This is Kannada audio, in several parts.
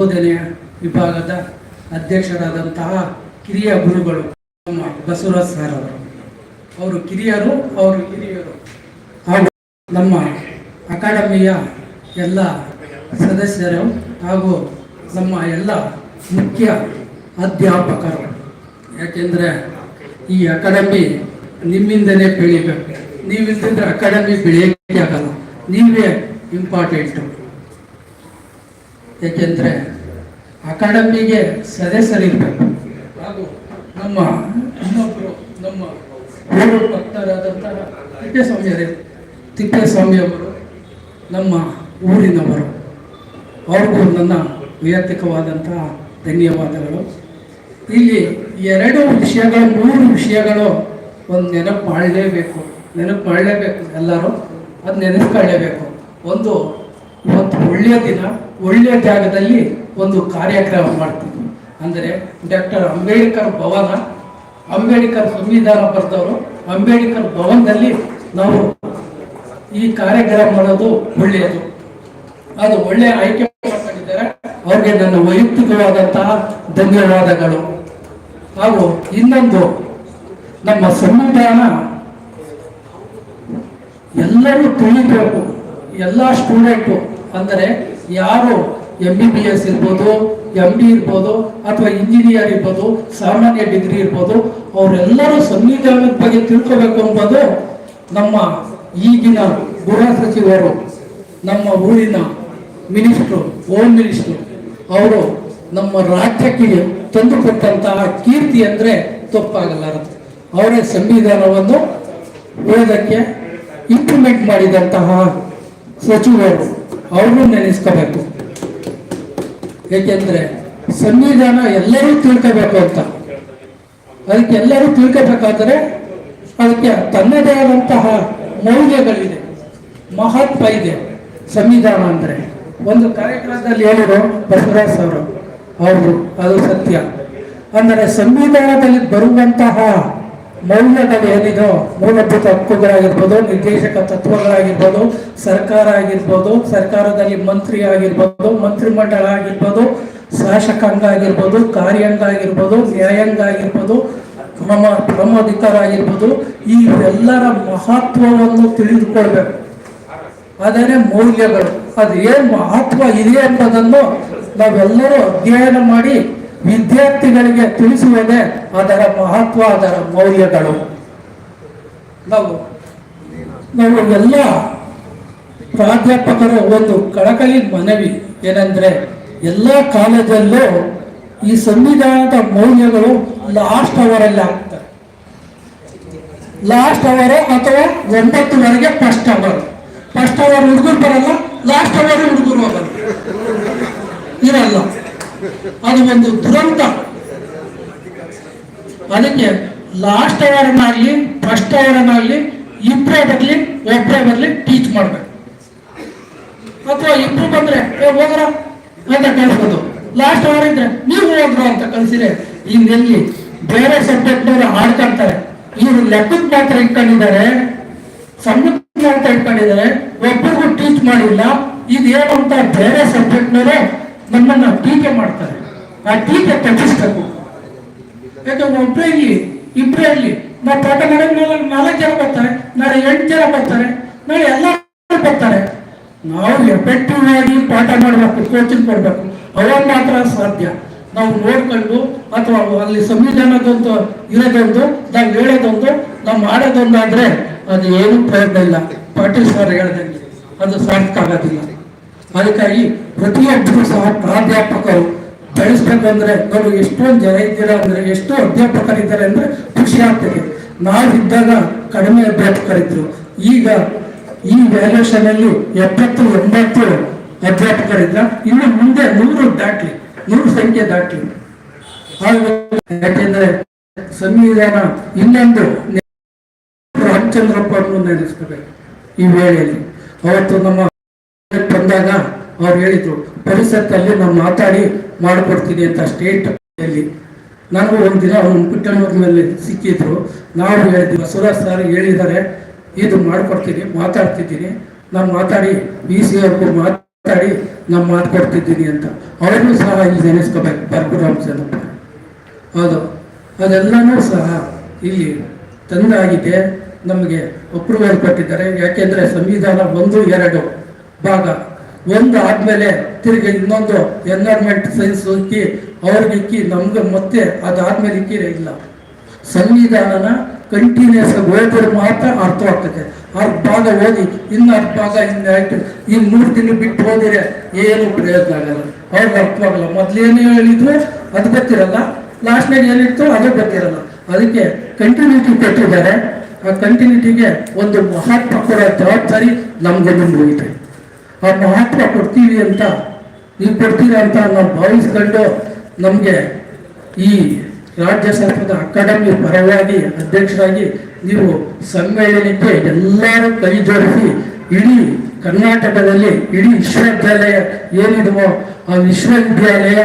ಬೋಧನೆಯ ವಿಭಾಗದ ಅಧ್ಯಕ್ಷರಾದಂತಹ ಕಿರಿಯ ಗುರುಗಳು ಬಸವರಾಜ್ ಸರ್ ಅವರು. ಅವರು ಕಿರಿಯರು, ಅವರು ಹಿರಿಯರು. ಹಾಗೂ ನಮ್ಮ ಅಕಾಡೆಮಿಯ ಎಲ್ಲ ಸದಸ್ಯರು ಹಾಗೂ ನಮ್ಮ ಎಲ್ಲ ಮುಖ್ಯ ಅಧ್ಯಾಪಕರು. ಯಾಕೆಂದರೆ ಈ ಅಕಾಡೆಮಿ ನಿಮ್ಮಿಂದಲೇ ಬೆಳಿಬೇಕು ನೀವಿಲ್ದಿದ್ರೆ ಅಕಾಡೆಮಿ ಬೆಳೆಯೋಕ್ಕೆ ಆಗಲ್ಲ. ನೀವೇ ಇಂಪಾರ್ಟೆಂಟು ಏಕೆಂದರೆ ಅಕಾಡೆಮಿಗೆ ಸದಸ್ಯರಿರಬೇಕು. ಹಾಗೂ ನಮ್ಮ ಇನ್ನೊಬ್ಬರು ನಮ್ಮ ಊರು ಭಕ್ತರಾದಂತಹ ತಿಪ್ಪೇಸ್ವಾಮಿಯರೇ, ತಿಪ್ಪೇಸ್ವಾಮಿಯವರು ನಮ್ಮ ಊರಿನವರು. ಅವ್ರಿಗೂ ನನ್ನ ವೈಯಕ್ತಿಕವಾದಂತಹ ಧನ್ಯವಾದಗಳು. ಇಲ್ಲಿ ಎರಡು ವಿಷಯಗಳು, ಮೂರು ವಿಷಯಗಳು ಒಂದು ನೆನಪು ಮಾಡಲೇಬೇಕು ನೆನಪು ಮಾಡಲೇಬೇಕು ಎಲ್ಲರೂ. ಅದು ನೆನೆಸ್ಕೊಳ್ಳೇಬೇಕು. ಒಂದು ಇವತ್ತು ಒಳ್ಳೆಯ ದಿನ. ಒಳ್ಳೆಯ ಜಾಗದಲ್ಲಿ ಒಂದು ಕಾರ್ಯಕ್ರಮ ಮಾಡ್ತೀವಿ ಅಂದರೆ ಡಾಕ್ಟರ್ ಅಂಬೇಡ್ಕರ್ ಭವನ, ಅಂಬೇಡ್ಕರ್ ಸಂವಿಧಾನ ಬರೆದವರು, ಅಂಬೇಡ್ಕರ್ ಭವನದಲ್ಲಿ ನಾವು ಈ ಕಾರ್ಯಕ್ರಮ ಮಾಡೋದು ಒಳ್ಳೆಯದು. ಅದು ಒಳ್ಳೆಯ ಆಯ್ಕೆ ಮಾಡಿದ್ದಾರೆ ಅವ್ರಿಗೆ ನನ್ನ ವೈಯಕ್ತಿಕವಾದಂತಹ ಧನ್ಯವಾದಗಳು. ಹಾಗೂ ಇನ್ನೊಂದು, ನಮ್ಮ ಸಂವಿಧಾನ ಎಲ್ಲರೂ ತಿಳಿಬೇಕು, ಎಲ್ಲ ಸ್ಟೂಡೆಂಟು, ಅಂದರೆ ಯಾರು ಎಂ ಬಿ ಬಿ ಎಸ್ ಇರ್ಬೋದು ಎಂ ಬಿ ಇರ್ಬೋದು, ಅಥವಾ ಇಂಜಿನಿಯರ್ ಇರ್ಬೋದು, ಸಾಮಾನ್ಯ ಡಿಗ್ರಿ ಇರ್ಬೋದು, ಅವರೆಲ್ಲರೂ ಸಂವಿಧಾನದ ಬಗ್ಗೆ ತಿಳ್ಕೋಬೇಕು ಎಂಬುದು ನಮ್ಮ ಈಗಿನ ಗೃಹ ಸಚಿವರು, ನಮ್ಮ ಊರಿನ ಮಿನಿಸ್ಟ್ರು, ಹೋಮ್ ಮಿನಿಸ್ಟ್ರು, ಅವರು ನಮ್ಮ ರಾಜ್ಯಕ್ಕೆ ತಂದುಕೊಟ್ಟಂತಹ ಕೀರ್ತಿ ಅಂದರೆ ತಪ್ಪಾಗಲಾರದು. ಅವರೇ ಸಂವಿಧಾನವನ್ನು ಓದಕ್ಕೆ ಇಂಪ್ಲಿಮೆಂಟ್ ಮಾಡಿದಂತಹ ಸಚಿವರು. ಅವ್ರನ್ನೂ ನೆನೆಸ್ಕೋಬೇಕು. ಏಕೆಂದ್ರೆ ಸಂವಿಧಾನ ಎಲ್ಲರೂ ತಿಳ್ಕೋಬೇಕು ಅಂತ. ಅದಕ್ಕೆ ಎಲ್ಲರೂ ತಿಳ್ಕೋಬೇಕಾದ್ರೆ ಅದಕ್ಕೆ ತನ್ನದೇ ಆದಂತಹ ಮೌಲ್ಯಗಳಿದೆ. ಮಹತ್ವ ಇದೆ ಸಂವಿಧಾನ ಅಂದರೆ. ಒಂದು ಕಾರ್ಯಕ್ರಮದಲ್ಲಿ ಹೇಳಿದ್ರು ಬಸವರಾಜ್ ಅವರು ಅವರು, ಅದು ಸತ್ಯ. ಅಂದರೆ ಸಂವಿಧಾನದಲ್ಲಿ ಬರುವಂತಹ ಮೌಲ್ಯಗಳು ಏನಿದೋ ಮೂಲಭೂತ ಹಕ್ಕುಗಳಾಗಿರ್ಬೋದು, ನಿರ್ದೇಶಕ ತತ್ವಗಳಾಗಿರ್ಬೋದು, ಸರ್ಕಾರ ಆಗಿರ್ಬೋದು, ಸರ್ಕಾರದಲ್ಲಿ ಮಂತ್ರಿ ಆಗಿರ್ಬೋದು, ಮಂತ್ರಿಮಂಡಲ ಆಗಿರ್ಬೋದು ಶಾಸಕಾಂಗ ಆಗಿರ್ಬೋದು, ಕಾರ್ಯಾಂಗ ಆಗಿರ್ಬೋದು, ನ್ಯಾಯಾಂಗ ಆಗಿರ್ಬೋದು ಕ್ರಮ ಕ್ರಮಾಧಿಕಾರ ಆಗಿರ್ಬೋದು, ಈ ಎಲ್ಲರ ಮಹತ್ವವನ್ನು ತಿಳಿದುಕೊಳ್ಬೇಕು. ಅದೇ ಮೌಲ್ಯಗಳು ಅದು ಏನು ಮಹತ್ವ ಇದೆ ಎಂಬುದನ್ನು ನಾವೆಲ್ಲರೂ ಅಧ್ಯಯನ ಮಾಡಿ ವಿದ್ಯಾರ್ಥಿಗಳಿಗೆ ತಿಳಿಸುವುದೇ ಅದರ ಮಹತ್ವ, ಅದರ ಮೌಲ್ಯಗಳು. ನಾವು ನಾವು ಎಲ್ಲ ಪ್ರಾಧ್ಯಾಪಕರ ಒಂದು ಕಳಕಳಿ ಮನವಿ ಏನಂದ್ರೆ, ಎಲ್ಲ ಕಾಲೇಜಲ್ಲೂ ಈ ಸಂವಿಧಾನದ ಮೌಲ್ಯಗಳು ಲಾಸ್ಟ್ ಅವರಲ್ಲಿ ಆಗ್ತವೆ. ಲಾಸ್ಟ್ ಅವರ್ ಅಥವಾ ಒಂಬತ್ತುವರೆಗೆ ಫಸ್ಟ್ ಅವರ್ ಫಸ್ಟ್ ಅವರ್ ಹುಡುಗರು ಬರಲ್ಲ ಲಾಸ್ಟ್ ಅವರ್ ಹುಡುಗರು ಹೋಗಲ್ಲ. ಇರಲ್ಲ. ಅದು ಒಂದು ದುರಂತ. ಅದಕ್ಕೆ ಲಾಸ್ಟ್ ಅವರ್ನಾಗ್ಲಿ ಫಸ್ಟ್ ಅವರ್ನಾಗ್ಲಿ ಇಬ್ಬರೇ ಬರಲಿ ಒಬ್ಬರೇ ಬರಲಿ ಟೀಚ್ ಮಾಡ್ಬೇಕು. ಅಥವಾ ಇಬ್ರು ಬಂದ್ರೆ ಹೋಗ್ರ? ಅಂತ ಕಳಿಸ್ಬೋದು. ಲಾಸ್ಟ್ ಅವರ್ ಇದ್ರೆ, ನೀವು ಹೋಗ್ರು ಅಂತ ಕಳಿಸಿದ್ರೆ ಇನ್ನೆಲ್ಲಿ ಬೇರೆ ಸಬ್ಜೆಕ್ಟ್ನವರು ಆಡ್ಕೊಂತಾರೆ ಇವರು ಲೆಕ್ಕದ ಮಾತ್ರ ಇಟ್ಕೊಂಡಿದ್ದಾರೆ ಸಂಬಂಧ ಮಾತ್ರ ಇಟ್ಕೊಂಡಿದ್ದಾರೆ ಒಬ್ಬರಿಗೂ ಟೀಚ್ ಮಾಡಿಲ್ಲ ಇದೇನು ಅಂತ ಬೇರೆ ಸಬ್ಜೆಕ್ಟ್ನವರು ನಮ್ಮನ್ನ ಟೀಕೆ ಮಾಡ್ತಾರೆ. ಆ ಟೀಕೆ ತಪ್ಪಿಸ್ಬೇಕು ಯಾಕೆ ಒಬ್ಬರೇ ಇರಲಿ ಇಬ್ಬರೇ ಇರಲಿ. ನಾವು ಪಾಠ ಮಾಡೋದು ನಾಲ್ಕು ನಾಲ್ಕು ಜನ ಬರ್ತಾರೆ, ನಾಳೆ ಎಂಟು ಜನ ಬರ್ತಾರೆ, ನಾಳೆ ಎಲ್ಲ ಬರ್ತಾರೆ. ನಾವು ಎಫೆಕ್ಟಿವ್ ಆಗಿ ಪಾಠ ಮಾಡಬೇಕು ಕೋಚಿಂಗ್ ಕೊಡಬೇಕು. ಅವಾಗ ಮಾತ್ರ ಸಾಧ್ಯ. ನಾವು ನೋಡ್ಕೊಂಡು ಅಥವಾ ಅಲ್ಲಿ ಸಂವಿಧಾನದೊಂದು ಇರೋದೊಂದು, ನಾವು ಹೇಳೋದೊಂದು, ನಾವು ಮಾಡೋದೊಂದಾದ್ರೆ ಅದು ಏನು ಪ್ರಯತ್ನ ಇಲ್ಲ. ಪಾಟೀಲ್ ಸರ್ ಹೇಳ್ದಂಗೆ ಅದು ಸಾರ್ಥಕ ಆಗೋದಿಲ್ಲ. ಅದಕ್ಕಾಗಿ ಪ್ರತಿಯೊಬ್ಬರು ಸಹ ಪ್ರಾಧ್ಯಾಪಕರು ಬೆಳೆಸ್ಬೇಕಂದ್ರೆ ನಾವು ಎಷ್ಟೊಂದು ಜನ ಇದ್ದೀರಾ ಅಂದ್ರೆ, ಎಷ್ಟೋ ಅಧ್ಯಾಪಕರಿದ್ದಾರೆ ಅಂದ್ರೆ ಖುಷಿ ಆಗ್ತದೆ. ನಾವಿದ್ದಾಗ ಕಡಿಮೆ ಅಧ್ಯಾಪಕರಿದ್ರು. ಈಗ ಈ ವ್ಯಾಲ್ಯೂಷನ್ ಅಲ್ಲಿ ಎಪ್ಪತ್ತು ಒಂಬತ್ತು ಅಧ್ಯಾಪಕರಿದ್ರ. ಇನ್ನು ಮುಂದೆ ನೂರು ದಾಟ್ಲಿ, ನೂರು ಸಂಖ್ಯೆ ದಾಟ್ಲಿ. ಯಾಕೆಂದ್ರೆ ಸಂವಿಧಾನ ಇನ್ನೊಂದು ರಾಮಚಂದ್ರಪ್ಪ ನೆನೆಸ್ಕೋಬೇಕು ಈ ವೇಳೆಯಲ್ಲಿ. ಅವತ್ತು ನಮ್ಮ ಬಂದಾಗ ಅವ್ರು ಹೇಳಿದ್ರು ಪರಿಸರದಲ್ಲಿ ನಾನು ಮಾತಾಡಿ ಮಾಡಿಕೊಡ್ತೀನಿ ಅಂತ ಸ್ಟೇಟ್ ಅಲ್ಲಿ. ನನಗೂ ಒಂದಿನ ಅವ್ನು ಮೇಲೆ ಸಿಕ್ಕಿದ್ರು. ನಾವು ಹೇಳಿದ್ವಿ, ಬಸವರಾಜ್ ಸರ್ ಹೇಳಿದ್ದಾರೆ, ಇದು ಮಾಡ್ಕೊಡ್ತೀನಿ, ಮಾತಾಡ್ತಿದ್ದೀನಿ. ನಾನು ಮಾತಾಡಿ ಬಿ ಸಿ ಅವ್ರಿಗೂ ಮಾತಾಡಿ ನಾನು ಮಾತು ಕೊಡ್ತಿದ್ದೀನಿ ಅಂತ. ಅವ್ರಿಗೂ ಸಹ ಇಲ್ಲಿ ನೆನೆಸ್ಕೋಬೇಕು ಪರಶುರಾಮ್ ಚೆನ್ನಪ್ಪ ಹೌದು. ಅದೆಲ್ಲನೂ ಸಹ ಇಲ್ಲಿ ತಂದಾಗಿದೆ, ನಮಗೆ ಅಪ್ರೂವಲ್ ಕೊಟ್ಟಿದ್ದಾರೆ. ಯಾಕೆಂದರೆ ಸಂವಿಧಾನ ಒಂದು ಎರಡು ಭಾಗ. ಒಂದು ಆದ್ಮೇಲೆ ತಿರುಗಿ ಇನ್ನೊಂದು ಎನ್ವೈರ್ಮೆಂಟ್ ಸೈನ್ಸ್ ಇಕ್ಕಿ ಅವ್ರಿಗೆ ಇಕ್ಕಿ, ನಮ್ಗೆ ಮತ್ತೆ ಅದಾದ್ಮೇಲೆ ಇಕ್ಕಿರೇ ಇಲ್ಲ. ಸಂವಿಧಾನನ ಕಂಟಿನ್ಯೂಸ್ ಆಗಿ ಓದಿದ್ರೆ ಮಾತ್ರ ಅರ್ಥವಾಗ್ತದೆ. ಅರ್ಧ ಭಾಗ ಓದಿ, ಇನ್ನು ಅರ್ಧ ಭಾಗ ಇನ್ನಾಯ್ತು ಇನ್ನು ಮೂರು ದಿನ ಬಿಟ್ಟು ಓದಿದ್ರೆ ಏನು ಪ್ರಯೋಜನ ಆಗಲ್ಲ. ಅವ್ರಿಗೆ ಅರ್ಥವಾಗಲ್ಲ. ಮೊದ್ಲೇನು ಹೇಳಿದ್ರು ಅದು ಗೊತ್ತಿರಲ್ಲ. ಲಾಸ್ಟ್ನಾಗ ಏನಿತ್ತು ಅದು ಗೊತ್ತಿರಲ್ಲ. ಅದಕ್ಕೆ ಕಂಟಿನ್ಯೂಟಿ ಕೊಟ್ಟಿದ್ದಾರೆ. ಆ ಕಂಟಿನ್ಯೂಟಿಗೆ ಒಂದು ಮಹತ್ವ ಕೊಡೋ ಜವಾಬ್ದಾರಿ ನಮ್ಗೆ ನಿಮ್ಗೆ ಆ ಮಹತ್ವ ಕೊಡ್ತೀವಿ ಅಂತ, ನೀವು ಕೊಡ್ತೀರಾ ಅಂತ ನಾವು ಭಾವಿಸ್ಕೊಂಡು ನಮಗೆ ಈ ರಾಜ್ಯ ಸರ್ಕಾರದ ಅಕಾಡೆಮಿ ಪರವಾಗಿ ಅಧ್ಯಕ್ಷರಾಗಿ ನೀವು ಸಮ್ಮೇಳನಕ್ಕೆ ಎಲ್ಲರೂ ಕೈ ಜೋಡಿಸಿ, ಇಡೀ ಕರ್ನಾಟಕದಲ್ಲಿ, ಇಡೀ ವಿಶ್ವವಿದ್ಯಾಲಯ ಏನಿದವೋ ಆ ವಿಶ್ವವಿದ್ಯಾಲಯ,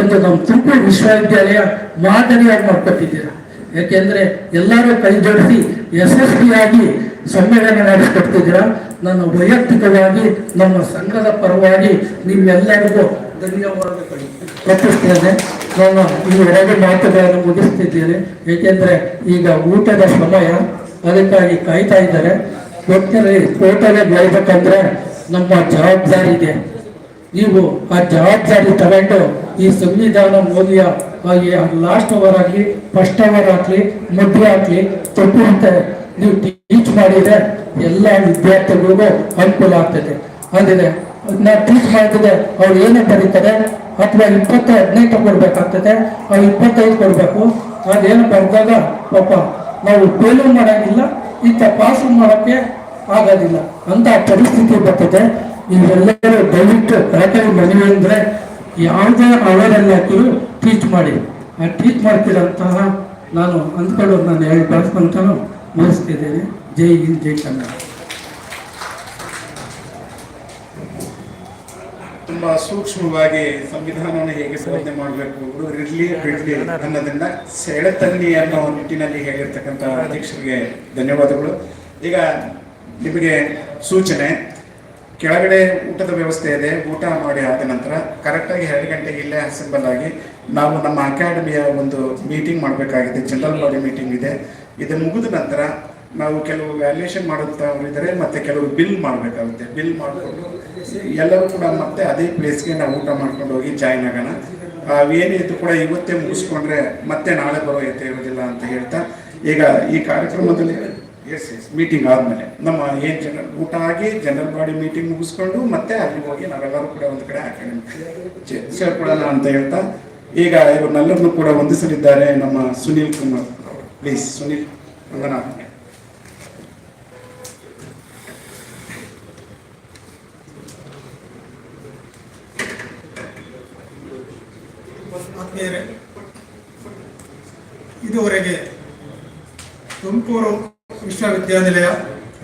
ಒಂದು ನಮ್ಮ ತುಮಕೂರು ವಿಶ್ವವಿದ್ಯಾಲಯ ಮಾದರಿಯಾಗಿ ಮಾಡ್ಕೊಟ್ಟಿದ್ದೀರಾ. ಯಾಕೆಂದ್ರೆ ಎಲ್ಲರೂ ಕೈ ಜೋಡಿಸಿ ಯಶಸ್ವಿಯಾಗಿ ಸಮ್ಮೇಳನ ನಡೆಸಿಕೊಡ್ತಿದ್ದೀರಾ. ನನ್ನ ವೈಯಕ್ತಿಕವಾಗಿ, ನಮ್ಮ ಸಂಘದ ಪರವಾಗಿ ನಿಮ್ಮೆಲ್ಲರಿಗೂ ಧನ್ಯವಾದಗಳು. ಪ್ರಕಟಿಸ್ತೇನೆ ನಾನು ಎರಡು ಮಾತುಗಳನ್ನು ಮುಗಿಸ್ತಿದ್ದೇನೆ. ಏಕೆಂದರೆ ಈಗ ಊಟದ ಸಮಯ, ಅದಕ್ಕಾಗಿ ಕಾಯ್ತಾ ಇದ್ದಾರೆ. ಒಟ್ಟಿನಲ್ಲಿ ಟೋಟಲ್ ಬೆಳಿಬೇಕಂದ್ರೆ ನಮ್ಮ ಜವಾಬ್ದಾರಿ ಇದೆ. ನೀವು ಆ ಜವಾಬ್ದಾರಿ ತಗೊಂಡು ಈ ಸಂವಿಧಾನ ಮೋದಿಯ ಲಾಸ್ಟ್ ಅವರ್ ಆಗಲಿ ಫಸ್ಟ್ ಅವರ್ ಆಗಲಿ ಮಧ್ಯ ಆಗಲಿ, ತಪ್ಪು ಅಂತ ನೀವು ಟೀಚ್ ಮಾಡಿದ್ರೆ ಎಲ್ಲ ವಿದ್ಯಾರ್ಥಿಗಳಿಗೂ ಅನುಕೂಲ ಆಗ್ತದೆ. ಅಂದರೆ ನಾವು ಟೀಚ್ ಮಾಡಿದ್ರೆ ಅವ್ರು ಏನೇ ಬರೀತಾರೆ, ಅಥವಾ ಇಪ್ಪತ್ತು ಹದಿನೈದು ಕೊಡ್ಬೇಕಾಗ್ತದೆ ಅವ್ರು ಇಪ್ಪತ್ತೈದು ಕೊಡಬೇಕು. ಅದೇನು ಬರೆದಾಗ ಪಾಪ ನಾವು ಫೇಲು ಮಾಡೋಂಗಿಲ್ಲ, ಇಂಥ ಪಾಸು ಮಾಡೋಕ್ಕೆ ಆಗೋದಿಲ್ಲ. ಅಂತ ಪರಿಸ್ಥಿತಿ ಬರ್ತದೆ. ನೀವೆಲ್ಲರೂ ದಯವಿಟ್ಟು ಕರೆಕ್ಟಾಗಿ ಮನವಿ ಅಂದರೆ ಯಾವುದೇ ಅವರಲ್ಲಿ ಹಾಕಿದ್ರು ಟೀಚ್ ಮಾಡಿ. ಆ ಟೀಚ್ ಮಾಡ್ತೀರಂತಹ ನಾನು ಅಂದ್ಕೊಂಡು ನಾನು ಹೇಳಿ ಬಳಸ್ಕೊಂತಾನು ಮುಗಿಸ್ತಿದ್ದೇನೆ ಜೈ ಹಿಂದ್, ಜೈ ಕನ್ನಡ. ತುಂಬಾ ಸೂಕ್ಷ್ಮವಾಗಿ ಸಂವಿಧಾನವನ್ನು ಹೇಗೆ ಸಾಧನೆ ಮಾಡಬೇಕು ಹುಡುಗರು ಇರ್ಲಿ, ಬಿಡ್ಲಿ ಅನ್ನೋದನ್ನ ಸೆಳೆತನ್ನಿ ಅನ್ನೋ ನಿಟ್ಟಿನಲ್ಲಿ ಹೇಳಿರ್ತಕ್ಕಂಥ ಅಧ್ಯಕ್ಷರಿಗೆ ಧನ್ಯವಾದಗಳು. ಈಗ ನಿಮಗೆ ಸೂಚನೆ, ಕೆಳಗಡೆ ಊಟದ ವ್ಯವಸ್ಥೆ ಇದೆ. ಊಟ ಮಾಡಿ ಆದ ನಂತರ ಕರೆಕ್ಟಾಗಿ ಎರಡು ಗಂಟೆಗೆ ಇಲ್ಲೇ ಅಸೆಂಬಲ್ ಆಗಿ ನಾವು ನಮ್ಮ ಅಕಾಡೆಮಿಯ ಒಂದು ಮೀಟಿಂಗ್ ಮಾಡಬೇಕಾಗಿದೆ. ಜನರಲ್ ಬಾಡಿ ಮೀಟಿಂಗ್ ಇದೆ. ಇದು ಮುಗಿದ ನಂತರ ನಾವು ಕೆಲವು ವ್ಯಾಲ್ಯೂಯೇಷನ್ ಮಾಡುತ್ತಿದ್ದರೆ ಮತ್ತೆ ಕೆಲವು ಬಿಲ್ ಮಾಡಬೇಕಾಗುತ್ತೆ. ಬಿಲ್ ಮಾಡಿಕೊಂಡು ಎಲ್ಲರೂ ಕೂಡ ಮತ್ತೆ ಅದೇ ಪ್ಲೇಸ್ಗೆ ನಾವು ಊಟ ಮಾಡ್ಕೊಂಡು ಹೋಗಿ ಜಾಯ್ನ್ ಆಗೋಣ. ಏನಿತ್ತು ಕೂಡ ಇವತ್ತೇ ಮುಗಿಸ್ಕೊಂಡ್ರೆ ಮತ್ತೆ ನಾಳೆ ಬರೋ ಎತ್ತ ಇರೋದಿಲ್ಲ ಅಂತ ಹೇಳ್ತಾ, ಈಗ ಈ ಕಾರ್ಯಕ್ರಮದಲ್ಲಿ ಎಸ್ ಎಸ್ ಮೀಟಿಂಗ್ ಆದಮೇಲೆ ನಮ್ಮ ಏನು ಜನರಲ್ ಊಟ ಆಗಿ ಜನರಲ್ ಬಾಡಿ ಮೀಟಿಂಗ್ ಮುಗಿಸ್ಕೊಂಡು ಮತ್ತೆ ಅಲ್ಲಿ ಹೋಗಿ ನಾವೆಲ್ಲರೂ ಕೂಡ ಒಂದು ಕಡೆ ಅಕಾಡೆಮಿ ಸೇರ್ಕೊಳ್ಳೋಣ ಅಂತ ಹೇಳ್ತಾ, ಈಗ ಇವ್ರನ್ನೆಲ್ಲರನ್ನು ಕೂಡ ವಂದಿಸಲಿದ್ದಾರೆ ನಮ್ಮ ಸುನೀಲ್ ಕುಮಾರ್. ಪ್ಲೀಸ್ ಸುನೀಲ್ ರಂಗನಾಥ್ ಇದುವರೆಗೆ ತುಮಕೂರು ವಿಶ್ವವಿದ್ಯಾನಿಲಯ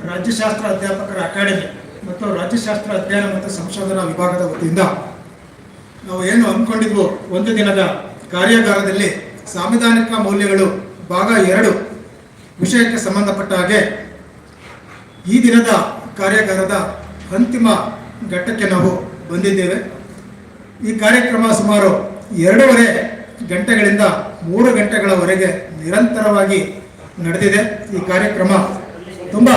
ರಾಜ್ಯಶಾಸ್ತ್ರ ಅಧ್ಯಾಪಕರ ಅಕಾಡೆಮಿ ಮತ್ತು ರಾಜ್ಯಶಾಸ್ತ್ರ ಅಧ್ಯಯನ ಮತ್ತು ಸಂಶೋಧನಾ ವಿಭಾಗದ ವತಿಯಿಂದ ನಾವು ಏನು ಅಂದ್ಕೊಂಡಿದ್ವು ಒಂದು ದಿನದ ಕಾರ್ಯಾಗಾರದಲ್ಲಿ ಸಾಂವಿಧಾನಿಕ ಮೌಲ್ಯಗಳು ಭಾಗ ಎರಡು ವಿಷಯಕ್ಕೆ ಸಂಬಂಧಪಟ್ಟ ಹಾಗೆ ಈ ದಿನದ ಕಾರ್ಯಾಗಾರದ ಅಂತಿಮ ಘಟ್ಟಕ್ಕೆ ನಾವು ಬಂದಿದ್ದೇವೆ. ಈ ಕಾರ್ಯಕ್ರಮ ಸುಮಾರು ಎರಡೂವರೆ ಗಂಟೆಗಳಿಂದ ಮೂರು ಗಂಟೆಗಳವರೆಗೆ ನಿರಂತರವಾಗಿ ನಡೆದಿದೆ. ಈ ಕಾರ್ಯಕ್ರಮ ತುಂಬ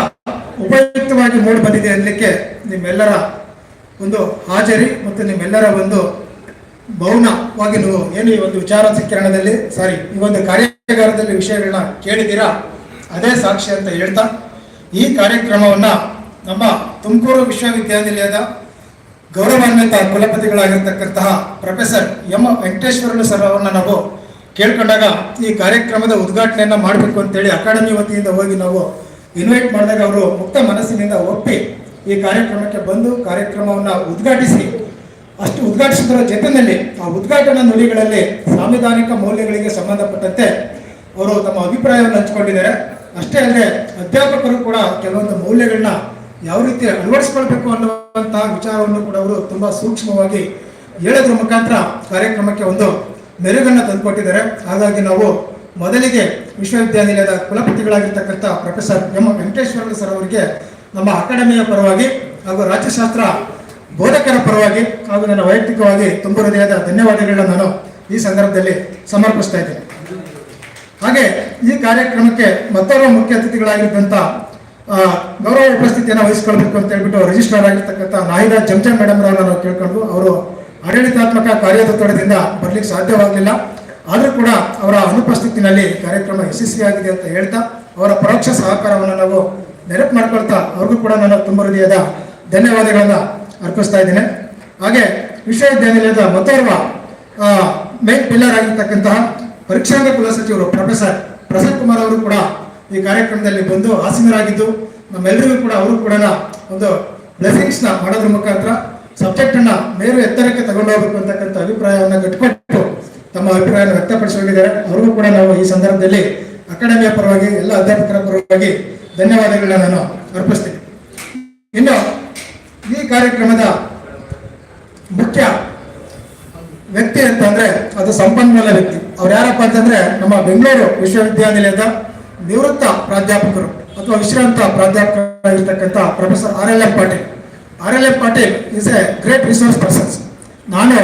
ಉಪಯುಕ್ತವಾಗಿ ಮೂಡಿ ಬಂದಿದೆ ಅನ್ನಲಿಕ್ಕೆ ನಿಮ್ಮೆಲ್ಲರ ಒಂದು ಹಾಜರಿ ಮತ್ತು ನಿಮ್ಮೆಲ್ಲರ ಒಂದು ಮೌನವಾಗಿ ನೀವು ಏನು ಈ ಒಂದು ವಿಚಾರ ಸಂಕಿರಣದಲ್ಲಿ ಸಾರಿ, ಈ ಒಂದು ಕಾರ್ಯಾಗಾರದಲ್ಲಿ ವಿಷಯಗಳನ್ನ ಕೇಳಿದ್ದೀರಾ? ಅದೇ ಸಾಕ್ಷಿ ಅಂತ ಹೇಳ್ತಾ, ಈ ಕಾರ್ಯಕ್ರಮವನ್ನು ನಮ್ಮ ತುಮಕೂರು ವಿಶ್ವವಿದ್ಯಾನಿಲಯದ ಗೌರವಾನ್ವಿತ ಕುಲಪತಿಗಳಾಗಿರ್ತಕ್ಕಂತಹ ಪ್ರೊಫೆಸರ್ ಎಂ. ವೆಂಕಟೇಶ್ವರಲು ಸರ್ ಅವರನ್ನ ನಾವು ಕೇಳ್ಕೊಂಡಾಗ ಈ ಕಾರ್ಯಕ್ರಮದ ಉದ್ಘಾಟನೆಯನ್ನ ಮಾಡಬೇಕು ಅಂತೇಳಿ ಅಕಾಡೆಮಿ ವತಿಯಿಂದ ಹೋಗಿ ನಾವು ಇನ್ವೈಟ್ ಮಾಡಿದಾಗ ಅವರು ಮುಕ್ತ ಮನಸ್ಸಿನಿಂದ ಒಪ್ಪಿ ಈ ಕಾರ್ಯಕ್ರಮಕ್ಕೆ ಬಂದು ಕಾರ್ಯಕ್ರಮವನ್ನು ಉದ್ಘಾಟಿಸಿ ಅಷ್ಟು ಉದ್ಘಾಟಿಸಿದ್ರ ಜೊತೆಯಲ್ಲಿ ಆ ಉದ್ಘಾಟನಾ ನುಡಿಗಳಲ್ಲಿ ಸಾಂವಿಧಾನಿಕ ಮೌಲ್ಯಗಳಿಗೆ ಸಂಬಂಧಪಟ್ಟಂತೆ ಅವರು ತಮ್ಮ ಅಭಿಪ್ರಾಯವನ್ನು ಹಂಚಿಕೊಂಡಿದ್ದಾರೆ. ಅಷ್ಟೇ ಅಲ್ಲದೆ ಅಧ್ಯಾಪಕರು ಕೂಡ ಕೆಲವೊಂದು ಮೌಲ್ಯಗಳನ್ನ ಯಾವ ರೀತಿ ಅಳವಡಿಸ್ಕೊಳ್ಬೇಕು ಅನ್ನುವಂತಹ ವಿಚಾರವನ್ನು ಕೂಡ ಅವರು ತುಂಬಾ ಸೂಕ್ಷ್ಮವಾಗಿ ಹೇಳೋದ್ರ ಮುಖಾಂತರ ಕಾರ್ಯಕ್ರಮಕ್ಕೆ ಒಂದು ಮೆರುಗನ್ನು ತಂದುಕೊಟ್ಟಿದ್ದಾರೆ. ಹಾಗಾಗಿ ನಾವು ಮೊದಲಿಗೆ ವಿಶ್ವವಿದ್ಯಾನಿಲಯದ ಕುಲಪತಿಗಳಾಗಿರ್ತಕ್ಕಂಥ ಪ್ರೊಫೆಸರ್ ಎಂ ವೆಂಕಟೇಶ್ವರ ಸರ್ ಅವರಿಗೆ ನಮ್ಮ ಅಕಾಡೆಮಿಯ ಪರವಾಗಿ ಹಾಗೂ ರಾಜ್ಯಶಾಸ್ತ್ರ ಬೋಧಕರ ಪರವಾಗಿ ಹಾಗೂ ನನ್ನ ವೈಯಕ್ತಿಕವಾಗಿ ತುಂಬ ಹೃದಯದ ಧನ್ಯವಾದಗಳನ್ನು ನಾನು ಈ ಸಂದರ್ಭದಲ್ಲಿ ಸಮರ್ಪಿಸ್ತಾ ಇದ್ದೇನೆ. ಹಾಗೆ ಈ ಕಾರ್ಯಕ್ರಮಕ್ಕೆ ಮತ್ತೊಬ್ಬ ಮುಖ್ಯ ಅತಿಥಿಗಳಾಗಿದ್ದಂಥ ಗೌರವ ಉಪಸ್ಥಿತಿಯನ್ನು ವಹಿಸಿಕೊಳ್ಬೇಕು ಅಂತ ಹೇಳ್ಬಿಟ್ಟು ರಿಜಿಸ್ಟರ್ ಆಗಿರ್ತಕ್ಕಂಥ ನಾಯಿದ ಜಂಜನ್ ಮೇಡಮ್ ನಾವು ಕೇಳ್ಕೊಂಡು ಅವರು ಆಡಳಿತಾತ್ಮಕ ಕಾರ್ಯದೊತ್ತಡದಿಂದ ಬರಲಿಕ್ಕೆ ಸಾಧ್ಯವಾಗಲಿಲ್ಲ. ಆದರೂ ಕೂಡ ಅವರ ಅನುಪಸ್ಥಿತಿನಲ್ಲಿ ಕಾರ್ಯಕ್ರಮ ಯಶಸ್ವಿಯಾಗಿದೆ ಅಂತ ಹೇಳ್ತಾ, ಅವರ ಪರೋಕ್ಷ ಸಹಕಾರವನ್ನು ನಾವು ನೆನಪು ಮಾಡ್ಕೊಳ್ತಾ, ಅವ್ರಿಗೂ ಕೂಡ ನಾನು ತುಂಬ ಹೃದಯದ ಧನ್ಯವಾದಗಳನ್ನು ಅರ್ಪಿಸ್ತಾ ಇದ್ದೇನೆ. ಹಾಗೆ ವಿಶ್ವವಿದ್ಯಾನಿಲಯದ ಮತ್ತೋರ್ವ ಮೇನ್ ಪಿಲ್ಲರ್ ಆಗಿರ್ತಕ್ಕಂತಹ ಪರೀಕ್ಷಾಂಗ ಕುಲಸಚಿವರು ಪ್ರೊಫೆಸರ್ ಪ್ರಸಾದ್ ಕುಮಾರ್ ಅವರು ಕೂಡ ಈ ಕಾರ್ಯಕ್ರಮದಲ್ಲಿ ಬಂದು ಆಸೀನರಾಗಿದ್ದು ನಮ್ಮೆಲ್ಲರಿಗೂ ಕೂಡ ಅವರು ಕೂಡ ಒಂದು ಬ್ಲೆಸಿಂಗ್ಸ್ನ ಮಾಡೋದ್ರ ಮುಖಾಂತರ ಸಬ್ಜೆಕ್ಟ್ ಅನ್ನ ಮೇರು ಎತ್ತರಕ್ಕೆ ತಗೊಂಡು ಹೋಗ್ಬೇಕು ಅಂತಕ್ಕಂಥ ಅಭಿಪ್ರಾಯವನ್ನು ಗಟ್ಟಿಕೊಟ್ಟು ತಮ್ಮ ಅಭಿಪ್ರಾಯವನ್ನು ವ್ಯಕ್ತಪಡಿಸಿಕೊಂಡಿದ್ದಾರೆ. ಅವ್ರಿಗೂ ಕೂಡ ನಾವು ಈ ಸಂದರ್ಭದಲ್ಲಿ ಅಕಾಡೆಮಿಯ ಪರವಾಗಿ, ಎಲ್ಲ ಅಧ್ಯಾಪಕರ ಪರವಾಗಿ ಧನ್ಯವಾದಗಳನ್ನ ನಾನು ಅರ್ಪಿಸ್ತೀನಿ. ಇನ್ನು ಈ ಕಾರ್ಯಕ್ರಮದ ಮುಖ್ಯ ವ್ಯಕ್ತಿ ಅಂತಂದ್ರೆ ಅದು ಸಂಪನ್ಮೂಲ ವ್ಯಕ್ತಿ. ಅವ್ರು ಯಾರಪ್ಪ ಅಂತಂದ್ರೆ ನಮ್ಮ ಬೆಂಗಳೂರು ವಿಶ್ವವಿದ್ಯಾನಿಲಯದ ನಿವೃತ್ತ ಪ್ರಾಧ್ಯಾಪಕರು ಅಥವಾ ವಿಶ್ರಾಂತ ಪ್ರಾಧ್ಯಾಪಕರಾಗಿರ್ತಕ್ಕಂಥ professor R L F Patil. R L F Patil is a great resource persons ನಾನು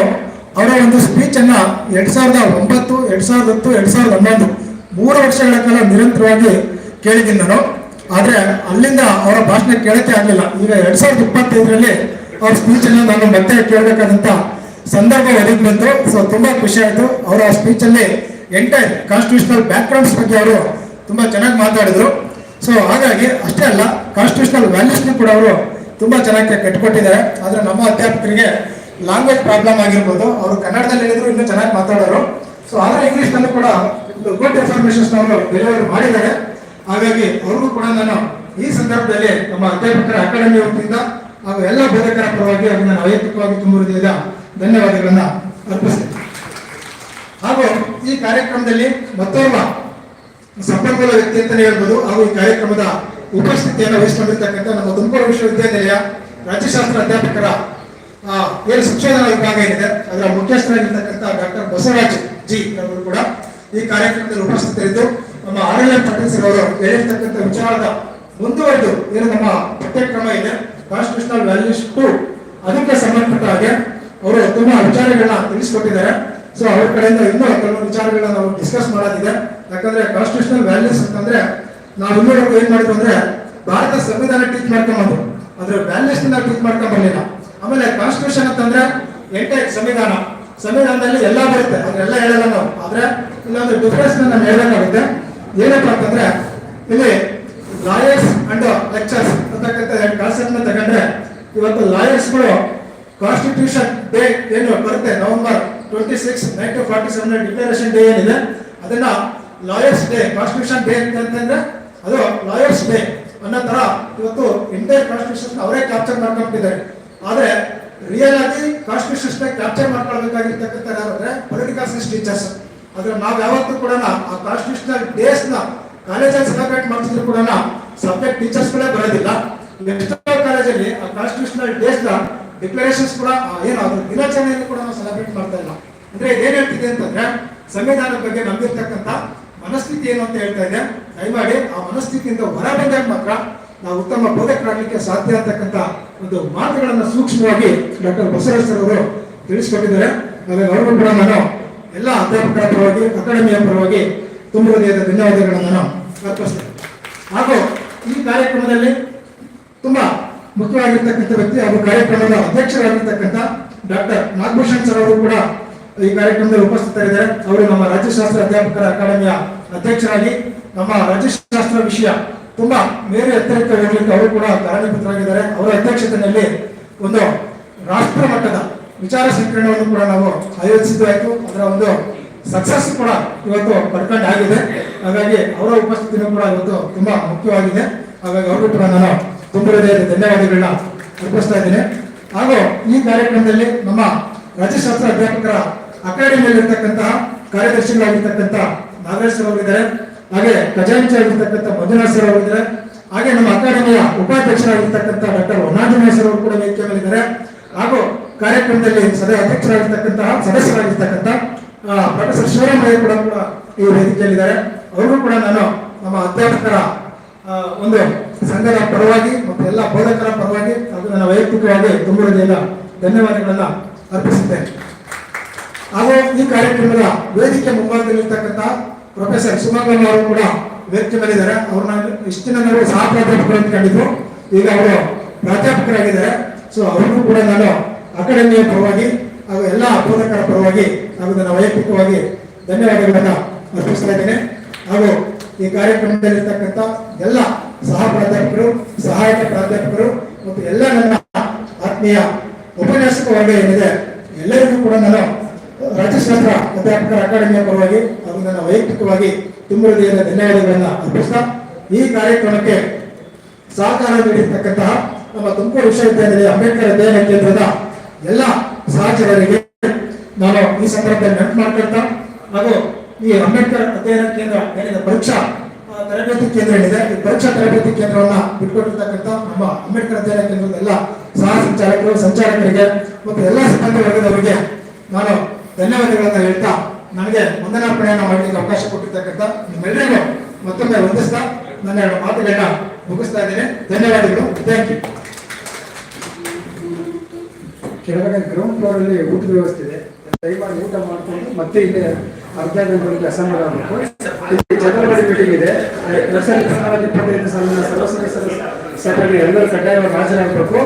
ಅವರ ಒಂದು ಸ್ಪೀಚ್ ಎರಡು ಎರಡ್ ಸಾವಿರದ ಒಂಬತ್ತು, ಎರಡು ಸಾವಿರದ ಹತ್ತು, ಎರಡು ಸಾವಿರದ ಹನ್ನೊಂದು ಮೂರು ವರ್ಷಗಳ ಕಾಲ ನಿರಂತರವಾಗಿ ಕೇಳಿದ್ದೀನಿ ನಾನು. ಆದ್ರೆ ಅಲ್ಲಿಂದ ಅವರ ಭಾಷಣ ಕೇಳಕ್ಕೆ ಆಗಲಿಲ್ಲ. ಈಗ ಎರಡ್ ಸಾವಿರದ ಇಪ್ಪತ್ತೈದರಲ್ಲಿ ಅವ್ರ ಸ್ಪೀಚ್ ಅನ್ನ ನಾನು ಮತ್ತೆ ಕೇಳಬೇಕಾದಂತ ಸಂದರ್ಭ ಒದಗಿ ಬಂತು. ಸೊ ತುಂಬಾ ಖುಷಿ ಆಯ್ತು. ಅವರ ಸ್ಪೀಚ್ ಅಲ್ಲಿ ಎಂಟೈರ್ ಕಾನ್ಸ್ಟಿಟ್ಯೂಷನಲ್ ಬ್ಯಾಕ್ಗ್ರೌಂಡ್ಸ್ ಬಗ್ಗೆ ಅವರು ತುಂಬಾ ಚೆನ್ನಾಗಿ ಮಾತಾಡಿದ್ರು. ಸೊ ಹಾಗಾಗಿ ಅಷ್ಟೇ ಅಲ್ಲ ಕಾನ್ಸ್ಟಿಟ್ಯೂಷನಲ್ ವ್ಯಾಲ್ಯೂಸ್ ಕೂಡ ಅವರು ತುಂಬಾ ಚೆನ್ನಾಗಿ ಕಟ್ಕೊಟ್ಟಿದ್ದಾರೆ. ಆದ್ರೆ ನಮ್ಮ ಅಧ್ಯಾಪಕರಿಗೆ ಲ್ಯಾಂಗ್ವೇಜ್ ಪ್ರಾಬ್ಲಮ್ ಆಗಿರ್ಬೋದು. ಅವರು ಕನ್ನಡದಲ್ಲಿ ಹೇಳಿದ್ರು, ಇನ್ನೂ ಚೆನ್ನಾಗಿ ಮಾತಾಡೋರು. ಸೊ ಆದ್ರೆ ಇಂಗ್ಲಿಷ್ ನಲ್ಲೂ ಕೂಡ ಗುಡ್ ಇನ್ಫಾರ್ಮೇಶನ್ಸ್ ಅವರು ಡೆಲಿವರಿ ಮಾಡಿದ್ದಾರೆ. ಹಾಗಾಗಿ ಅವ್ರಿಗೂ ಕೂಡ ನಾನು ಈ ಸಂದರ್ಭದಲ್ಲಿ ನಮ್ಮ ಅಧ್ಯಾಪಕರ ಅಕಾಡೆಮಿ ವತಿಯಿಂದ ಹಾಗೂ ಎಲ್ಲ ಬೋಧಕರ ಪರವಾಗಿ ಹಾಗೂ ನಾನು ವೈಯಕ್ತಿಕವಾಗಿ ತುಂಬ ಹೃದಯದ ಧನ್ಯವಾದಗಳನ್ನ ಅರ್ಪಿಸ್ತೇನೆ. ಹಾಗೂ ಈ ಕಾರ್ಯಕ್ರಮದಲ್ಲಿ ಮತ್ತೊಬ್ಬ ಸಂಪನ್ಮೂಲ ವ್ಯಕ್ತಿ ಅಂತಲೇ ಹೇಳ್ಬೋದು. ಹಾಗೂ ಈ ಕಾರ್ಯಕ್ರಮದ ಉಪಸ್ಥಿತಿಯನ್ನು ವಹಿಸಿಕೊಂಡಿರ್ತಕ್ಕಂಥ ನಮ್ಮ ತುಮಕೂರು ವಿಶ್ವವಿದ್ಯಾನಿಲಯ ರಾಜ್ಯಶಾಸ್ತ್ರ ಅಧ್ಯಾಪಕರ ಏನು ಸಂಶೋಧನಾ ವಿಭಾಗ ಏನಿದೆ, ಅದರ ಮುಖ್ಯಸ್ಥರಾಗಿರ್ತಕ್ಕಂಥ ಡಾಕ್ಟರ್ ಬಸವರಾಜ್ ಜಿ ಅವರು ಕೂಡ ಈ ಕಾರ್ಯಕ್ರಮದಲ್ಲಿ ಉಪಸ್ಥಿತರಿದ್ದು ನಮ್ಮ ಆರ್ ಎಲ್ ಅವರು ಹೇಳಿರ್ತಕ್ಕಂಥ ವಿಚಾರದ ಮುಂದುವರೆದು ಏನು ನಮ್ಮ ಪಠ್ಯಕ್ರಮ ಇದೆ. ಕಾನ್ಸ್ಟಿಟ್ಯೂಷನಲ್ ವ್ಯಾಲ್ಯೂಸ್ ಟು ಅದಕ್ಕೆ ಸಂಬಂಧಪಟ್ಟ ಹಾಗೆ ಅವರು ತುಂಬಾ ವಿಚಾರಗಳನ್ನ ತಿಳಿಸ್ಕೊಟ್ಟಿದ್ದಾರೆ. ಸೊ ಅವ್ರ ಕಡೆಯಿಂದ ಇನ್ನೂ ಕೆಲವು ವಿಚಾರಗಳನ್ನ ನಾವು ಡಿಸ್ಕಸ್ ಮಾಡೋದಿದೆ ಯಾಕಂದ್ರೆ ಕಾನ್ಸ್ಟಿಟ್ಯೂಷನಲ್ ವ್ಯಾಲ್ಯೂಸ್ ಅಂತಂದ್ರೆ ನಾವು ಇನ್ನೂವರೆಗೂ ಏನ್ ಮಾಡಿದ್ವಿ ಅಂದ್ರೆ ಭಾರತ ಸಂವಿಧಾನ ಟೀಚ್ ಮಾಡ್ಕೊಂಬಂದು. ಅದ್ರ ವ್ಯಾಲ್ಯೂಸ್ ನಾವು ಟೀಚ್ ಮಾಡ್ಕೊಂಡ್ ಬರ್ಲಿಲ್ಲ ಆಮೇಲೆ ಕಾನ್ಸ್ಟಿಟ್ಯೂಷನ್ ಅಂತಂದ್ರೆ ಎಂಟೈರ್ ಸಂವಿಧಾನ. ಸಂವಿಧಾನದಲ್ಲಿ ಎಲ್ಲ ಬರುತ್ತೆ. ಅದ್ರೆಲ್ಲ ಹೇಳಲ್ಲ ನಾವು. ಆದ್ರೆ ಇಲ್ಲೊಂದು ಡಿಫ್ರೆನ್ಸ್ ನಾನು ಹೇಳಬೇಕಾಗುತ್ತೆ. ಏನಪ್ಪ ಅಂತಂದ್ರೆ, ಇಲ್ಲಿ ಲಾಯರ್ಸ್ ಅಂಡ್ ಲೆಕ್ಚರ್ಸ್ ಅಂತಕ್ಕಂಥ ಕಾನ್ಸೆಪ್ಟ್ ತಗೊಂಡ್ರೆ, ಇವತ್ತು ಲಾಯರ್ಸ್ಗಳು ಕಾನ್ಸ್ಟಿಟ್ಯೂಷನ್ ಡೇ ಏನು ಬರುತ್ತೆ? November twenty six nineteen forty seven declaration day ಏನಿದೆ? ಅದನ್ನ ಲಾಯರ್ಸ್ ಡೇ ಕಾನ್ಸ್ಟಿಟ್ಯೂಷನ್ ಡೇ ಅಂತಂದ್ರೆ, ಅದು ಲಾಯರ್ಸ್ ಡೇ ಅನ್ನೋ ತರ ಇವತ್ತು ಇಂಟೈರ್ ಕಾನ್ಸ್ಟಿಟ್ಯೂಷನ್ ಅವರೇ ಕ್ಯಾಪ್ಚರ್ ಮಾಡ್ಕೊಂಡಿದ್ದಾರೆ ಆದ್ರೆ ರಿಯಲ್ ಆಗಿ ಕಾನ್ಸ್ಟಿಟ್ಯೂಷನ್ ಕ್ಯಾಪ್ಚರ್ ಮಾಡ್ಕೊಳ್ಬೇಕಾಗಿರ್ತಕ್ಕಂಥ ಯಾರಂದ್ರೆ ಪೊಲಿಟಿಕಲ್ ಸೈನ್ಸ್ ಟೀಚರ್ಸ್ ಆದ್ರೆ ನಾವ್ ಯಾವತ್ತೂ ಕೂಡ ಆ ಕಾನ್ಸ್ಟಿಟ್ಯೂಷನಲ್ ಡೇಸ್ನ ಕಾಲೇಜಲ್ಲಿ ಸೆಲೆಬ್ರೇಟ್ ಮಾಡಿಸಿದ್ರು ಕೂಡ ಸಬ್ಜೆಕ್ಟ್ ಟೀಚರ್ಸ್ ಗಳೇ ಬರೋದಿಲ್ಲ. ಎಷ್ಟೋ ಕಾಲೇಜಲ್ಲಿ ಆ ಕಾನ್ಸ್ಟಿಟ್ಯೂಷನಲ್ ಡೇಸ್ನ ಡಿಕ್ಲರೇಷನ್ಸ್ ಕೂಡ ಏನು ಅದ್ರ ದಿನಾಚರಣೆಯನ್ನು ಕೂಡ ನಾವು ಸೆಲೆಬ್ರೇಟ್ ಮಾಡ್ತಾ ಇಲ್ಲ. ಅಂದ್ರೆ ಇದೇನ್ ಹೇಳ್ತಿದೆ ಅಂತಂದ್ರೆ, ಸಂವಿಧಾನದ ಬಗ್ಗೆ ನಂಬಿರ್ತಕ್ಕಂತ ಮನಸ್ಥಿತಿ ಏನು ಅಂತ ಹೇಳ್ತಾ ಇದೆ ದಯಮಾಡಿ ಆ ಮನಸ್ಥಿತಿಯಿಂದ ಹೊರ ಬಂದಾಗ ಮಾತ್ರ ನಾವು ಉತ್ತಮ ಬೋಧಕರಾಗಲಿಕ್ಕೆ ಸಾಧ್ಯ ಅಂತಕ್ಕಂಥ ಒಂದು ಮಾತುಗಳನ್ನ ಸೂಕ್ಷ್ಮವಾಗಿ ಡಾಕ್ಟರ್ ಬಸವೇಶ್ವರ ಅವರು ತಿಳಿಸ್ಕೊಟ್ಟಿದ್ದಾರೆ. ನಾವೇ ಅವರು ಕೂಡ ನಾನು ಎಲ್ಲ ಅಧ್ಯಾಪಕರ ಪರವಾಗಿ, ಅಕಾಡೆಮಿಯ ಪರವಾಗಿ ತುಂಬ ಹೃದಯದ ಧನ್ಯವಾದಗಳನ್ನು ನಾನು ಅರ್ಪಿಸ್ತೇನೆ. ಹಾಗೂ ಈ ಕಾರ್ಯಕ್ರಮದಲ್ಲಿ ತುಂಬಾ ಮುಖ್ಯವಾಗಿರ್ತಕ್ಕಂಥ ವ್ಯಕ್ತಿ ಹಾಗೂ ಕಾರ್ಯಕ್ರಮದ ಅಧ್ಯಕ್ಷರಾಗಿರ್ತಕ್ಕಂಥ ಡಾಕ್ಟರ್ ನಾಗಭೂಷಣ್ ಸರ್ ಅವರು ಕೂಡ ಈ ಕಾರ್ಯಕ್ರಮದಲ್ಲಿ ಉಪಸ್ಥಿತರಿದ್ದಾರೆ. ಅವರು ನಮ್ಮ ರಾಜ್ಯಶಾಸ್ತ್ರ ಅಧ್ಯಾಪಕರ ಅಕಾಡೆಮಿಯ ಅಧ್ಯಕ್ಷರಾಗಿ, ನಮ್ಮ ರಾಜ್ಯಶಾಸ್ತ್ರ ವಿಷಯ ತುಂಬಾ ಮೇರೆ ಎತ್ತರಕ್ಕೆ ಹೋಗ್ಲಿಕ್ಕೆ ಅವರು ಕೂಡ ಕಾರಣೀಭೂತರಾಗಿದ್ದಾರೆ. ಅವರ ಅಧ್ಯಕ್ಷತೆಯಲ್ಲಿ ಒಂದು ರಾಷ್ಟ್ರ ಮಟ್ಟದ ವಿಚಾರ ಸಂಕಿರಣವನ್ನು ಕೂಡ ನಾವು ಆಯೋಜಿಸಿದ್ದಾಯ್ತು ಅದರ ಒಂದು ಸಕ್ಸಸ್ ಕೂಡ ಇವತ್ತು ಪಡ್ಕೊಂಡು ಆಗಿದೆ. ಹಾಗಾಗಿ ಅವರ ಉಪಸ್ಥಿತಿನೂ ಕೂಡ ಇವತ್ತು ತುಂಬಾ ಮುಖ್ಯವಾಗಿದೆ. ಹಾಗಾಗಿ ಅವರು ಕೂಡ ನಾನು ತುಂಬ ಧನ್ಯವಾದಗಳನ್ನ ಅರ್ಪಿಸ್ತಾ ಇದ್ದೇನೆ. ಹಾಗೂ ಈ ಕಾರ್ಯಕ್ರಮದಲ್ಲಿ ನಮ್ಮ ರಾಜ್ಯಶಾಸ್ತ್ರ ಅಧ್ಯಾಪಕರ ಅಕಾಡೆಮಿಯಲ್ಲಿರ್ತಕ್ಕಂತಹ ಕಾರ್ಯದರ್ಶಿಗಳಾಗಿರ್ತಕ್ಕಂಥ ನಾಗೇಶ್ ಸರ್ ಅವರಿದ್ದಾರೆ. ಹಾಗೆ ಖಜಾಂಚಿ ಆಗಿರ್ತಕ್ಕಂಥ ಮಂಜುನಾಥ್ ಸರ್ ಅವರಿದ್ದಾರೆ. ಹಾಗೆ ನಮ್ಮ ಅಕಾಡೆಮಿಯ ಉಪಾಧ್ಯಕ್ಷರಾಗಿರ್ತಕ್ಕಂಥ ಡಾಕ್ಟರ್ ವನಾಂಜನೇಯ ಸರ್ ಅವರು ಕೂಡ ವೇದಿಕೆ ಮೇಲಿದ್ದಾರೆ. ಹಾಗೂ ಕಾರ್ಯಕ್ರಮದಲ್ಲಿ ಸದಾ ಅಧ್ಯಕ್ಷರಾಗಿರ್ತಕ್ಕಂತಹ ಸದಸ್ಯರಾಗಿರ್ತಕ್ಕಂಥ ಪ್ರೊಫೆಸರ್ ಶಿವರಾಮಯ್ಯ ಕೂಡ ಕೂಡ ಈ ವೇದಿಕೆಯಲ್ಲಿದ್ದಾರೆ. ಅವ್ರಿಗೂ ಕೂಡ ನಾನು ನಮ್ಮ ಅಧ್ಯಾಪಕರ ಒಂದು ಸಂಘದ ಪರವಾಗಿ ಮತ್ತು ಎಲ್ಲ ಬೋಧಕರ ಪರವಾಗಿ ಹಾಗೂ ನನ್ನ ವೈಯಕ್ತಿಕವಾಗಿ ತುಂಬಿರೋದೆಲ್ಲ ಧನ್ಯವಾದಗಳನ್ನು ಅರ್ಪಿಸುತ್ತೇನೆ. ಹಾಗೂ ಈ ಕಾರ್ಯಕ್ರಮದ ವೇದಿಕೆ ಮುಂಭಾಗದಲ್ಲಿರ್ತಕ್ಕಂಥ ಪ್ರೊಫೆಸರ್ ಸುಮಂಗಲ್ ಅವರು ಕೂಡ ವೇದಿಕೆ ಬಂದಿದ್ದಾರೆ ಅವ್ರನ್ನ ಇಷ್ಟಿನ ಸಹ ಪ್ರಾಧ್ಯಾಪಕರು ಅಂತ ಕಂಡಿದ್ರು ಈಗ ಅವರು ಪ್ರಾಧ್ಯಾಪಕರಾಗಿದ್ದಾರೆ. ಸೊ ಅವ್ರಿಗೂ ಕೂಡ ನಾನು ಅಕಾಡೆಮಿಯ ಪರವಾಗಿ ಹಾಗೂ ಎಲ್ಲ ಬೋಧಕರ ಪರವಾಗಿ ಹಾಗೂ ನನ್ನ ವೈಯಕ್ತಿಕವಾಗಿ ಧನ್ಯವಾದಗಳನ್ನು ಅರ್ಪಿಸ್ತಾ ಇದ್ದೇನೆ. ಹಾಗೂ ಈ ಕಾರ್ಯಕ್ರಮದಲ್ಲಿರ್ತಕ್ಕಂಥ ಎಲ್ಲ ಸಹ ಪ್ರಾಧ್ಯಾಪಕರು, ಸಹಾಯಕ ಪ್ರಾಧ್ಯಾಪಕರು ಮತ್ತು ಎಲ್ಲ ನನ್ನ ಆತ್ಮೀಯ ಉಪನ್ಯಾಸಕ ವರ್ಗ ಏನಿದೆ, ಎಲ್ಲರಿಗೂ ಕೂಡ ನಾನು ರಾಜ್ಯಶಾಸ್ತ್ರ ಅಧ್ಯಾಪಕರ ಅಕಾಡೆಮಿಯ ಪರವಾಗಿ ಹಾಗೂ ನನ್ನ ವೈಯಕ್ತಿಕವಾಗಿ ತುಂಬ ಹೃದಯದ ಧನ್ಯವಾದಗಳನ್ನು ಅರ್ಪಿಸ್ತಾ, ಈ ಕಾರ್ಯಕ್ರಮಕ್ಕೆ ಸಹಕಾರ ನೀಡಿರ್ತಕ್ಕಂತಹ ನಮ್ಮ ತುಮಕೂರು ವಿಶ್ವವಿದ್ಯಾಲಯದಲ್ಲಿ ಅಂಬೇಡ್ಕರ್ ಅಧ್ಯಯನ ಕೇಂದ್ರದ ಎಲ್ಲ ಸಹಜಗಳಿಗೆ ನಾನು ಈ ಸಂದರ್ಭದಲ್ಲಿ ನೆನಪು ಮಾಡ್ಕೊಳ್ತಾ ಹಾಗೂ ಈ ಅಂಬೇಡ್ಕರ್ ಅಧ್ಯಯನ ಕೇಂದ್ರ ಏನಿದೆ, ಪರೀಕ್ಷಾ ತರಬೇತಿ ಕೇಂದ್ರ ಏನಿದೆ, ಈ ಪರೀಕ್ಷಾ ತರಬೇತಿ ಕೇಂದ್ರವನ್ನ ಬಿಟ್ಕೊಟ್ಟಿರ್ತಕ್ಕಂಥ ನಮ್ಮ ಅಂಬೇಡ್ಕರ್ ಅಧ್ಯಯನ ಕೇಂದ್ರದ ಎಲ್ಲ ಸಹ ಸಂಚಾಲಕರು, ಸಂಚಾಲಕರಿಗೆ ಮತ್ತು ಎಲ್ಲ ಸಿಬ್ಬಂದಿ ವರ್ಗದವರಿಗೆ ನಾನು ಧನ್ಯವಾದಗಳನ್ನ ಹೇಳ್ತಾ ನನಗೆ ವಂದನಾರ್ಪಣೆಯನ್ನು ಮಾಡಲಿಕ್ಕೆ ಅವಕಾಶ ಕೊಟ್ಟಿರ್ತಕ್ಕಂಥ ನಿಮ್ಮೆಲ್ಲರಿಗೂ ಮತ್ತೊಮ್ಮೆ ವಂದಿಸ್ತಾ ನನ್ನ ಮಾತುಗಳನ್ನ ಮುಗಿಸ್ತಾ ಇದ್ದೇನೆ. ಧನ್ಯವಾದಗಳು. ಥ್ಯಾಂಕ್ ಯು ಕೆಳಗಡೆ ಗ್ರೌಂಡ್ ಫ್ಲೋರ್ ಅಲ್ಲಿ ಊಟದ ವ್ಯವಸ್ಥೆ ಇದೆ. ದಯಮಾಡಿ ಊಟ ಮಾಡಿಕೊಂಡು ಮತ್ತೆ ಇಲ್ಲೇ ಅರ್ಧ ಗಂಟೆ ಅಸೆಂಬಲ್ ಆಗಬೇಕು. ಇಲ್ಲಿ ಜನರಲ್ ಮೀಟಿಂಗ್ ಇದೆ. ನರ್ಸರಿ ಕನ್ನಡ ಇಪ್ಪತ್ತೈದು ಸಾಲಿನ ಸರ್ವ ಸಭೆಗೆ ಎಲ್ಲರೂ ಕಡ್ಡಾಯವಾಗಿ ಹಾಜರಾಗಬೇಕು.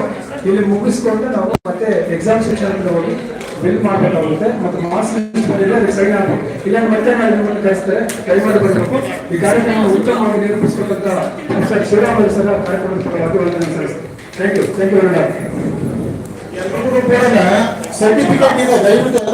ಇಲ್ಲಿ ಮುಗಿಸ್ಕೊಂಡು ನಾವು ಮತ್ತೆ ಎಕ್ಸಾಮ್ ಸೆಕ್ಷನ್ ಹೋಗಿ ಬಿಲ್ ಮಾಡಬೇಕಾಗುತ್ತೆ. ಮತ್ತೆ ಮಾರ್ಕ್ಸ್ ಸೈನ್ ಆಗಬೇಕು. ಇಲ್ಲ ಮತ್ತೆ ಇಲ್ಲಿ ಕಳಿಸ್ತಾರೆ. ಕೈ ಬರಬೇಕು. ಈ ಕಾರ್ಯಕ್ರಮ ಉತ್ತಮವಾಗಿ ನಿರೂಪಿಸಬೇಕಂತ ಶಿವರಾಮ ಸರ್ ಕಾರ್ಯಕ್ರಮ ಅಭಿವೃದ್ಧಿ ವಂದನೆ thank you thank you very much certificate ಇದೆ ದಯವಿಟ್ಟು